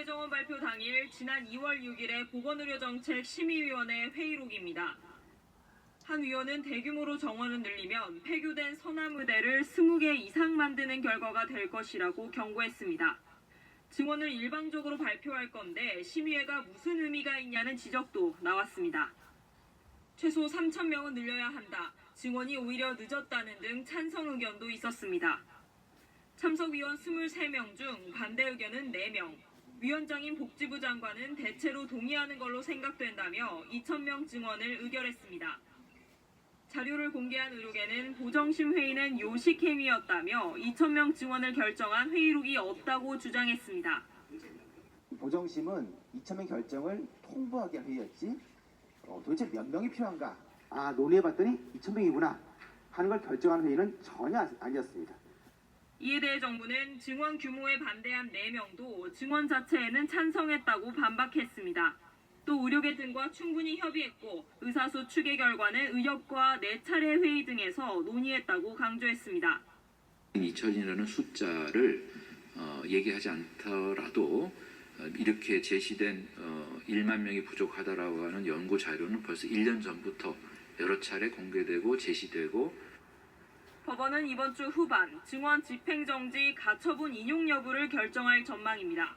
반대 정원 발표 당일 지난 2월 6일에 보건의료정책 심의위원회 회의록입니다. 한 위원은 대규모로 정원을 늘리면 폐교된 서남의대를 20개 이상 만드는 결과가 될 것이라고 경고했습니다. 증원을 일방적으로 발표할 건데 심의회가 무슨 의미가 있냐는 지적도 나왔습니다. 최소 3천 명은 늘려야 한다. 증원이 오히려 늦었다는 등 찬성 의견도 있었습니다. 참석 위원 23명 중 반대 의견은 4명. 위원장인 복지부 장관은 대체로 동의하는 걸로 생각된다며 2,000명 증원을 의결했습니다. 자료를 공개한 의록에는 보정심 회의는 요식행위였다며 2,000명 증원을 결정한 회의록이 없다고 주장했습니다. 보정심은 2천명 결정을 통보하게 한 회의였지 어, 도대체 몇 명이 필요한가 아 논의해봤더니 2,000명이구나 하는 걸 결정한 회의는 전혀 아- 아니었습니다. 이에 대해 정부는 증원 규모에 반대한 4명도 증원 자체에는 찬성했다고 반박했습니다. 또 의료계 등과 충분히 협의했고 의사수 추계 결과는 의협과 4차례 회의 등에서 논의했다고 강조했습니다. 2천이라는 숫자를 어, 얘기하지 않더라도 어, 이렇게 제시된 어, 1만 명이 부족하다라고 하는 연구 자료는 벌써 1년 전부터 여러 차례 공개되고 제시되고 법원은 이번 주 후반 증원 집행정지 가처분 인용 여부를 결정할 전망입니다.